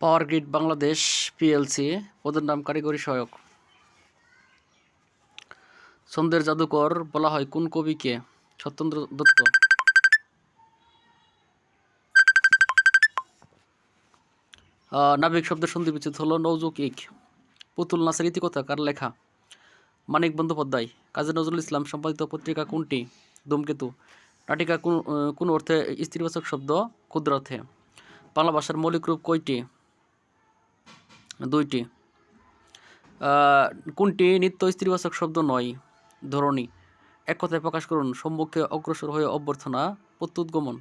Power grid Bangladesh PLC, পদের নাম কারিগরি সহায়ক। ছন্দের জাদুকর বলা হয় কোন কবিকে সত্যেন্দ্র দত্ত। নাবিক শব্দের সন্ধি বিচ্ছেদ হলো ইক। পুতুল নাসের ইতিকথা, কার লেখা? মানিক বন্দ্যোপাধ্যায়। কাজী নজরুল ইসলাম, সম্পাদিত পত্রিকা কোনটি? ধূমকেতু। নাটিকা কোন কোন অর্থে স্ত্রীবাচক শব্দ, ক্ষুদ্রার্থে। বাংলা ভাষার মৌলিক রূপ কয়টি? দুইটি। আহ, কোনটি নিত্য স্ত্রীবাচক শব্দ নয়? ধরনী এক কথায় প্রকাশ করুন সম্মুখে অগ্রসর হয়ে অভ্যর্থনা প্রত্যুদ্গমন।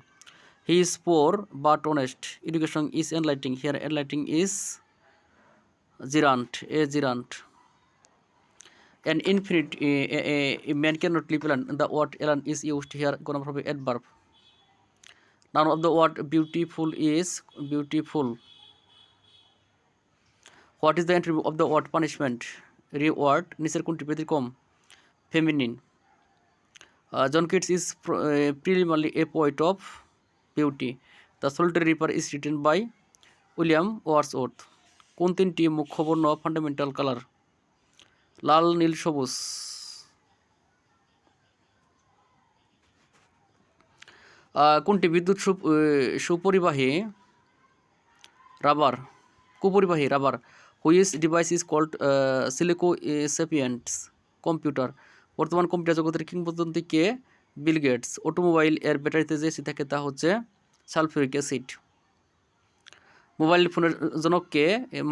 He is poor but honest education is enlightening here enlightening is gerund a gerund an infinite uh, a, a man cannot live alone. The word alone here used here gonna be adverb. Noun of the word beautiful. Is is what is of entry of punishment reward, নিচের কোনটি ব্যতিক্রম feminine John Keats is primarily a poet of beauty the solitary reaper is written by William Wordsworth কোন তিনটি মুখ্য বর্ণ fundamental colour লাল, নীল, সবুজ। কোনটি বিদ্যুৎ সু- সুপরিবাহী? Rubber কুপরিবাহী rubber which device is called silico sapiens computer বর্তমান কম্পিউটার জগতের কিংবদন্তি কে বিল গেটস অটোমোবাইল এর ব্যাটারিতে যে থাকে তা হচ্ছে সালফিউরিক অ্যাসিড মোবাইল ফোনের জনককে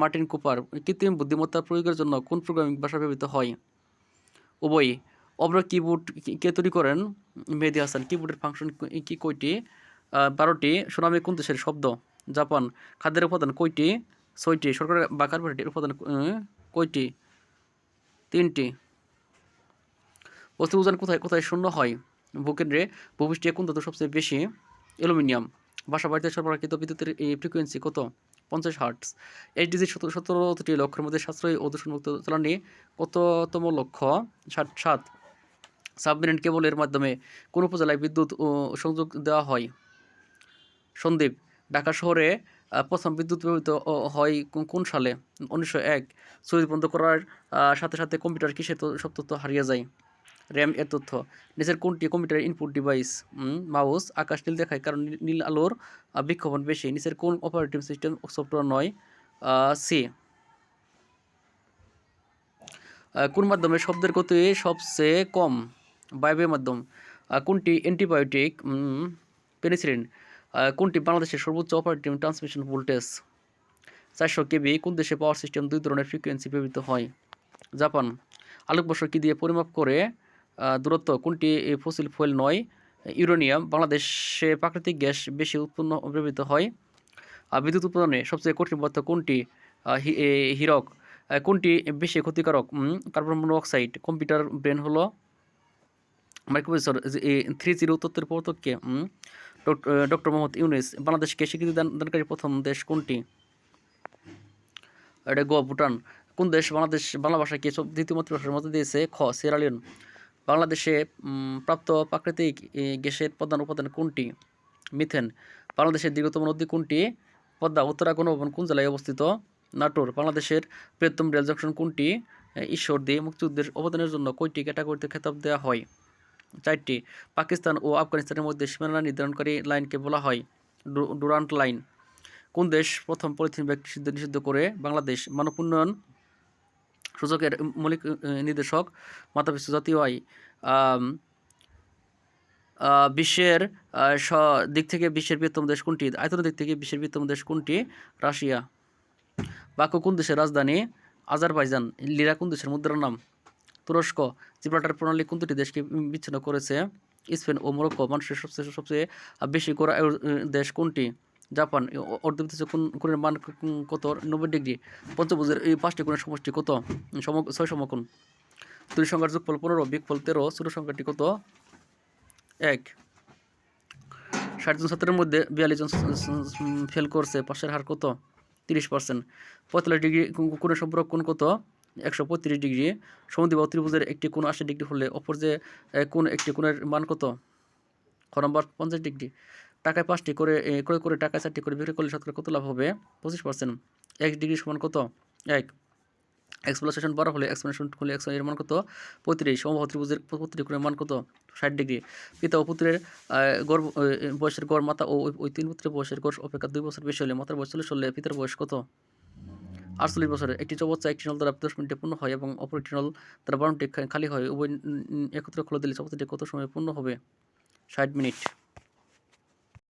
মার্টিন কুপার কৃত্রিম বুদ্ধিমত্তা প্রয়োগের জন্য কোন প্রোগ্রামিং ভাষা ব্যবহৃত হয়? উভয়। অব্র কিবোর্ড কে তৈরি করেন? মেহেদি হাসান কিবোর্ডের ফাংশন কি কয়টি? বারোটি। সুনামি কোন দেশের শব্দ? জাপান। খাদ্যের উপাদান কয়টি? ছয়টি সরকার বা কার্বোহাইড্রেটের উপাদান কয়টি? তিনটি। বস্তু উজান কোথায় কোথায় শূন্য হয়? ভূকেন্দ্রে ভূপৃষ্ঠে কোন ধাতু সবচেয়ে বেশি? অ্যালুমিনিয়াম। বাসা বাড়িতে সরবরাহকৃত বিদ্যুতের এই ফ্রিকোয়েন্সি কত? পঞ্চাশ হার্টস এইচডিসি সতেরো, সতেরোটি লক্ষ্যের মধ্যে সাশ্রয়ী ও দূষণমুক্ত জ্বালানি কততম লক্ষ্য? ষাট, সাত। সাবমেরিন কেবলের মাধ্যমে কোন উপজেলায় বিদ্যুৎ সংযোগ দেওয়া হয়? সন্দীপ ঢাকা শহরে প্রথম বিদ্যুৎ ব্যবহৃত হয় কোন- সালে? উনিশশো এক। সুইচ বন্ধ করার সাথে সাথে কম্পিউটার কিসের সব তথ্য হারিয়ে যায়? র্যাম এর তথ্য। নিচের কোনটি কম্পিউটারের ইনপুট ডিভাইস মাউস আকাশ নীল দেখায় কারণ নীল- আলোর আহ, বিক্ষোভণ বেশি। নিচের কোন অপারেটিং সিস্টেম সফটওয়্যার নয়? সি। কোন মাধ্যমে শব্দের গতি সবচেয়ে কম? বায়বের মাধ্যম। কোনটি অ্যান্টিবায়োটিক? পেনিসিলিন। কোনটি বাংলাদেশের সর্বোচ্চ অপারেটিং ট্রান্সমিশন ভোল্টেজ চারশো কেবি, কোন দেশে পাওয়ার সিস্টেম দুই ধরনের ফ্রিকোয়েন্সি ব্যবহৃত হয়? জাপান। আলোকবর্ষ কি দিয়ে পরিমাপ করে দূরত্ব? কোনটি ফসিল ফুয়েল নয়? ইউরেনিয়াম, বাংলাদেশে প্রাকৃতিক গ্যাস বেশি উৎপন্ন ব্যবহৃত হয়। আর বিদ্যুৎ উৎপাদনে সবচেয়ে কঠিন পদার্থ কোনটি? হীরক। কোনটি বেশি ক্ষতিকারক? Carbon monoxide. কম্পিউটার ব্রেন হলো মাইক্রোপ্রসেসর থ্রি জিরো তত্ত্বের প্রবর্তককে ডক্টর মোহাম্মদ ইউনিস, বাংলাদেশকে স্বীকৃতি দান, দানকারী প্রথম দেশ কোনটি? এটা গোয়া, ভুটান। কোন দেশ বাংলাদেশ, বাংলা ভাষাকে দ্বিতীয় মাতৃভাষার মধ্যে দিয়েছে? খ সিরালিয়ন বাংলাদেশে প্রাপ্ত প্রাকৃতিক গ্যাসের প্রধান উপাদান কোনটি? মিথেন। বাংলাদেশের দীর্ঘতম নদী কোনটি? পদ্মা, উত্তরা গণভবন কোন জেলায় অবস্থিত? নাটোর। বাংলাদেশের বৃহত্তম রেল জংশন কোনটি? ঈশ্বরদী। মুক্তিযুদ্ধের অবদানের জন্য কয়টি ক্যাটাগরিতে খেতাব দেওয়া হয়? চারটি, পাকিস্তান ও আফগানিস্তানের মধ্যে সীমানা নির্ধারণকারী লাইনকে বলা হয় ডুরান্ট লাইন। কোন দেশ প্রথম পলিথিন ব্যাগ নিষিদ্ধ করে বাংলাদেশ মানব উন্নয়ন সূচকের মৌলিক নির্দেশক মাথাপিছু জাতীয় আয় বিশ্বের স- দিক থেকে বিশ্বের বৃহত্তম দেশ কোনটি? আয়তনের দিক থেকে বিশ্বের বৃহত্তম দেশ কোনটি? রাশিয়া। বাকু কোন দেশের রাজধানী? আজারবাইজান। লিরা কোন দেশের মুদ্রার নাম? তুরস্ক, জিব্রাল্টার প্রণালী কোন দুটি দেশকে বিচ্ছিন্ন করেছে? স্পেন ও মরক্কো, মানুষের সবচেয়ে সবচেয়ে বেশি করা দেশ কোনটি? জাপান অর্ধবৃত্ত কোন, কোণের মান কত? নব্বই ডিগ্রি। পঞ্চভুজের এই পাঁচটি কোণের সমষ্টি কত? সম, ছয় সমকোণ। দুই সংখ্যার যোগফল পনেরো বিগফল তেরো, ছোট সংখ্যাটি কত? এক। ষাট জন ছাত্রের মধ্যে বিয়াল্লিশ জন ফেল করছে, পাশের হার কত? তিরিশ পার্সেন্ট। পঁয়তাল্লিশ ডিগ্রি কোণের সম্পর্ক কোণ কত? একশো পঁয়ত্রিশ ডিগ্রি। সমদ্বীপ বা ত্রিভুজের একটি কোণ আশি ডিগ্রি হলে অপর যে কোন একটি কোণের মান কত? খ নম্বর, পঞ্চাশ ডিগ্রি। টাকায় পাঁচটি করে ক্রয় করে টাকায় চারটি করে বিক্রি করলে শতকরা কত লাভ হবে? পঁচিশ পার্সেন্ট। এক্স ডিগ্রি সমান কত? এক। এক্সপ্লোসেশন বারো হলে এক্সপ্লেনেশন হলে এক্সের মান কত? পঁয়ত্রিশ। সমবাহু ত্রিভুজের প্রতিটি কোণের মান কত? ষাট ডিগ্রি। পিতা ও পুত্রের গড় বয়সের গড়, মাতা ও ওই তিন পুত্রের বয়সের গড় অপেক্ষা দুই বছর বেশি হলে মাতার বয়স চল্লিশ হলে পিতার বয়স কত? আটচল্লিশ বছরের একটি চবচ্চা একটি নল দ্বারা দশ মিনিটে পূর্ণ হয় এবং অপর একটি নল দ্বারা বারো মিনিটে খালি হয়। উভয় একত্রে খুলে দিলে চবচ্চাটি কত সময় পূর্ণ হবে? ষাট মিনিট।